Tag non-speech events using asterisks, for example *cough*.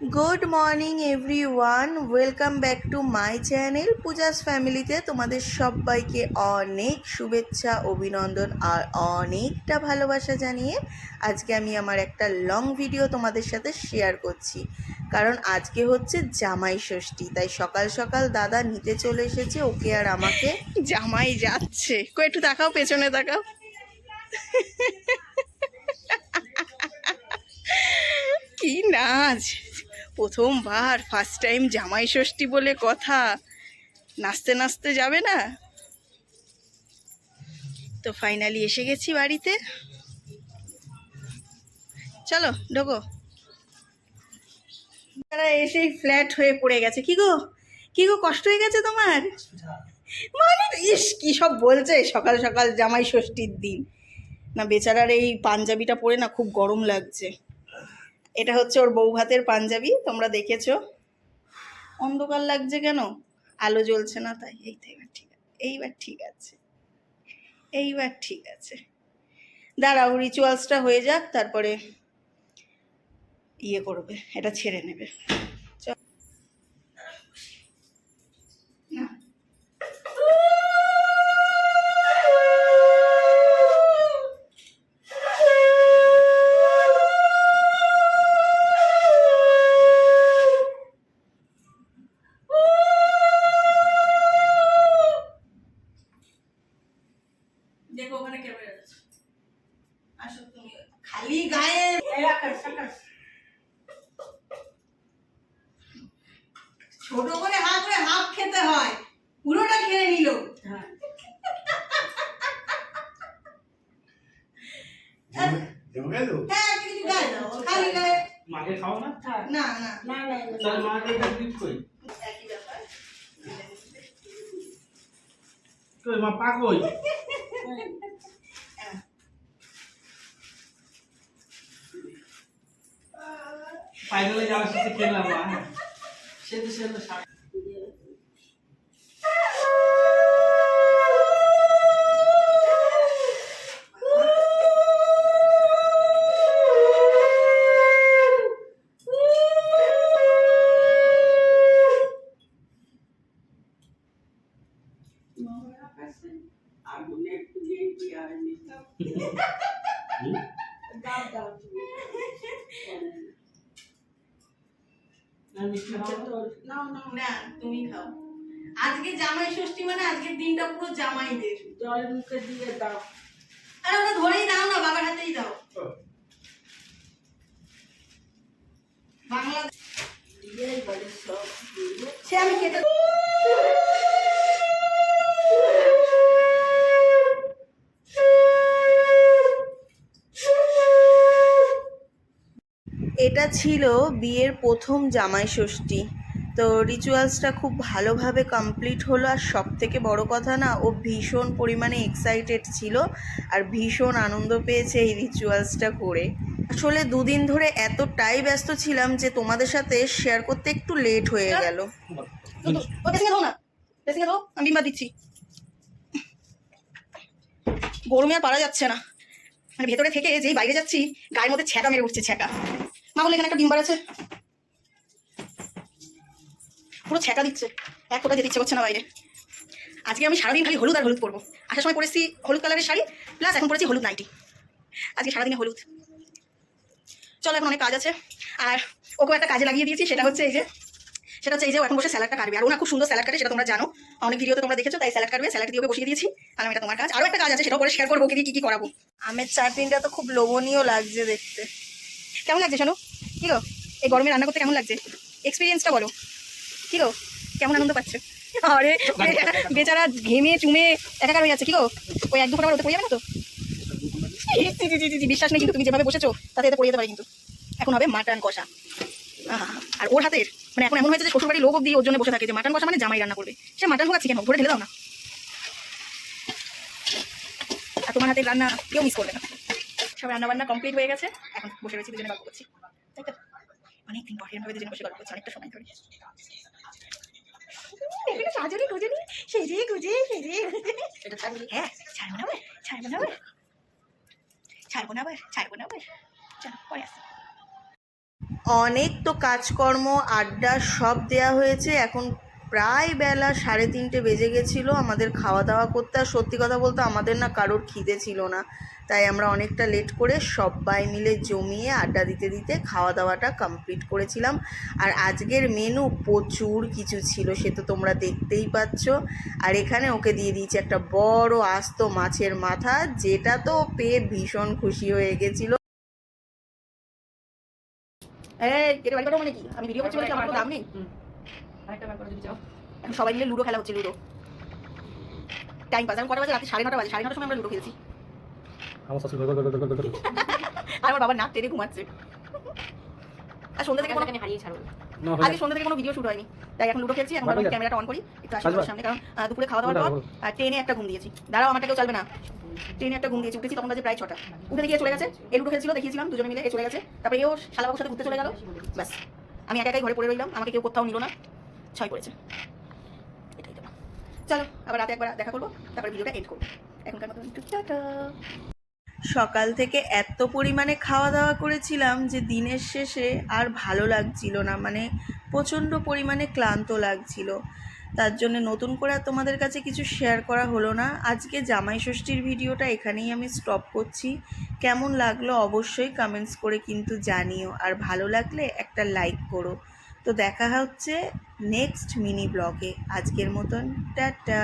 Good morning everyone welcome back to my channel Pooja's ফ্যামিলিতে তোমাদের সবাইকে অনেক শুভেচ্ছা, অভিনন্দন আর অনেকটা ভালোবাসা জানিয়ে আজকে আমি আমার একটা লং ভিডিও তোমাদের সাথে শেয়ার করছি। কারণ আজকে হচ্ছে জামাই ষষ্ঠী, তাই সকাল সকাল দাদা নিতে চলে এসেছে, ওকে আর আমাকে জামাই যাচ্ছে। কো একটু তাকাও, পেছনে তাকাও। কি নাচ! প্রথমবার ফার্স্ট টাইম জামাই ষষ্ঠী বলে কথা। নাচতে নাচতে যাবে না? তো ফাইনালি এসে গেছি বাড়িতে। চলো, ঢোকো। তারা এসেই ফ্ল্যাট হয়ে পড়ে গেছে। কি গো? কি গো, কষ্ট হয়ে গেছে তোমার? মানে ইস, কি সব বলছে? সকাল সকাল জামাই ষষ্ঠীর দিন। না, বেচারার এই পাঞ্জাবিটা পরে না খুব গরম লাগছে। এটা হচ্ছে ওর বউ ভাতের পাঞ্জাবি, তোমরা দেখেছ? অন্ধকার লাগছে কেন? আলো জ্বলছে না তাই। এই তো এবার ঠিক আছে। এইবার ঠিক আছে। এইবার ঠিক আছে। দাঁড়াও রিচুয়ালসটা হয়ে যাক, তারপরে ইয়ে করবে, এটা ছেড়ে নেবে। আসো তুমি খালি গায়ে। ছোট করে হাত করে হাফ খেতে হয় পুরোটা খেয়ে নিল। দেবো গেল? হ্যাঁ কিছু গায়ে দাও খালি গায়ে। মাকে খাও না? না না তাহলে মাকে কই কই মা পা কই *laughs* সাথে খেললাম মা হ্যাঁ। সে তো সে তো সারা না, মিষ্টি খাও না? না তুমি খাও। আজকে জামাই ষষ্ঠী মানে আজকের দিনটা পুরো জামাইদের। জল মুখে দিয়ে দাও। আরে ওটা ধরেই দাও না বাবার হাতেই দাও। বাংলা দিয়ে বলে সব দিয়ে সে আমি কেটে এটা ছিল বিয়ের প্রথম জামাই ষষ্ঠী। তো রিচুয়ালসটা খুব ভালোভাবে কমপ্লিট হলো। আর সব থেকে বড় কথা না, ও ভীষণ পরিমাণে এক্সাইটেড ছিল আর ভীষণ আনন্দ পেয়েছে এই রিচুয়ালসটা করে। আসলে দুদিন ধরে এতটাই ব্যস্ত ছিলাম যে তোমাদের সাথে শেয়ার করতে একটু লেট হয়ে গেল। আমি দিচ্ছি। গরমে আর পারা যাচ্ছে না। মানে ভেতরে থেকে যেই বাইরে যাচ্ছি, গায়ের মধ্যে ছ্যাঁকা মেরে উঠছে, ছ্যাঁকা। মা বলে এখানে একটা ডিম্বার আছে। পুরো ছ্যাঁকা দিচ্ছে। এক ফোটা যেতে ইচ্ছে করছে না বাইরে। আজকে আমি সারাদিন খালি হলুদ আর হলুদ পরবো। আসার সময় পরেছি হলুদ কালারের শাড়ি প্লাস এখন পরেছি হলুদ নাইটি আজকে সারাদিনে হলুদ। চলো এখন অনেক কাজ আছে। আর ওকেও একটা কাজে লাগিয়ে দিয়েছি সেটা হচ্ছে এই যে সেটা হচ্ছে এই যে এখন বসে স্যালাডটা কাটবে। আর ও না খুব সুন্দর স্যালাড কাটে সেটা তোমরা জানো। অনেক ভিডিওতে তোমরা দেখেছ তাই স্যালাড কাটবে। স্যালাড দিয়ে ওকে বসিয়ে দিয়েছি। আর এটা তোমার কাজ আরও একটা কাজ আছে সেটাও পরে শেয়ার করব ওকে দিয়ে কী কী করাবো। আমের চাটনিটা তো খুব লোভনীয় লাগছে দেখতে। কেমন লাগছে শোনো? কি এই গরমে রান্না করতে কেমন লাগছে? এক্সপিরিয়েন্সটা বলো। কি গো? কেমন আনন্দ পাচ্ছ? আরে, বেচারা- ঘেমে চুমে একাকার হয়ে যাচ্ছে, কি গো? ওই এক দু ওতে পড়ে যাবে না তো? বিশ্বাস নেই কিন্তু তুমি যেভাবে বসেছো, তাতে এতে পড়ে যেতে পারে কিন্তু। এখন হবে মাটন কষা। আর ওর হাতের মানে এখন এমন হয়েছে যে শ্বশুরবাড়ির লোক অব্দি ওর জন্য বসে থাকে যে মাটন কষা মানে জামাই রান্না করবে। সে মাটন হোক চিকেন হোক, ধরে ঢেলে দাও না। আর তোমার হাতের রান্না কেউ মিস করবে না। সব রান্না বান্না কমপ্লিট হয়ে গেছে, এখন বসে রয়েছি দুজনে গল্প করছি। তাই তো অনেকদিন পরে এরকম দুজনে বসে গল্প করছি অনেকটা সময় ধরে। এখানে সাজনি গুজনি সেজে গুজে সেজে হ্যাঁ ছাড়বো না আবার ছাড়বো না আবার। ছাড়বো না আবার ছাড়বো না আবার। চলো পরে আসি। অনেক তো কাজকর্ম আড্ডা সব দেয়া হয়েছে এখন প্রায় বেলা সাড়ে তিনটে বেজে গেছিল আমাদের খাওয়া দাওয়া করতে আর সত্যি কথা বলতে আমাদের না কারোর খিদে ছিল না। তাই আমরা অনেকটা লেট করে সবাই মিলে জমিয়ে আড্ডা দিতে দিতে খাওয়া দাওয়াটা কমপ্লিট করেছিলাম। আর আজকের মেনু প্রচুর কিছু ছিল সে তো তোমরা দেখতেই পাচ্ছ। আর এখানে ওকে দিয়ে দিয়েছি একটা বড় আস্ত মাছের মাথা যেটা তো পেয়ে ভীষণ খুশি হয়ে গেছিল। এই কেটে বাড়ি মানে কি? আমি ভিডিও করছি বলে আমার দাম নেই? সবাই মিলে লুডো খেলা হচ্ছে লুডো। টাইম পাস এখন কটা বাজে রাতে সাড়ে নটা বাজে। সাড়ে নটার সময় আমরা লুডো খেলছি। আমার শাশুড়ি। *laughs* আর আমার বাবা নাক টেনে ঘুমাচ্ছে। আর সন্ধ্যা থেকে কোনো না। আজকে হয়ে সন্ধ্যা থেকে কোনো ভিডিও শুরু হয়নি। তাই এখন লুডো খেলছি এখন ক্যামেরাটা অন করি। একটু আসি সামনে কারণ দুপুরে খাওয়া দাওয়ার পর আর ট্রেনে একটা ঘুম দিয়েছি। দাঁড়াও আমারটা কেউ চলবে না। ট্রেনে একটা ঘুম দিয়েছি। উঠেছি তখন বাজে প্রায় ছটা। উঠে দেখিয়ে চলে গেছে। এই লুডো খেলছিল দেখিয়েছিলাম দুজনে মিলে এ চলে গেছে। তারপরে এও শালাবাবুর সাথে ঘুরতে চলে গেল। ব্যাস। আমি একা একাই ঘরে পড়ে রইলাম। আমাকে কেউ কোথাও নিল না। ছয় পড়েছে। এটাই চলো, আবার রাতে একবার দেখা করব, তারপরে ভিডিওটা এড করব। এখনকার মতো একটু সকাল থেকে এত পরিমাণে খাওয়া দাওয়া করেছিলাম যে দিনের শেষে আর ভালো লাগছিল না মানে প্রচণ্ড পরিমাণে ক্লান্ত লাগছিল। তার জন্য নতুন করে আর তোমাদের কাছে কিছু শেয়ার করা হলো না। আজকে জামাই ষষ্ঠীর ভিডিওটা এখানেই আমি স্টপ করছি। কেমন লাগল অবশ্যই কমেন্টস করে কিন্তু জানিও। আর ভালো লাগলে একটা লাইক করো। তো দেখা হচ্ছে নেক্সট মিনি ব্লগে আজকের মতন টাটা।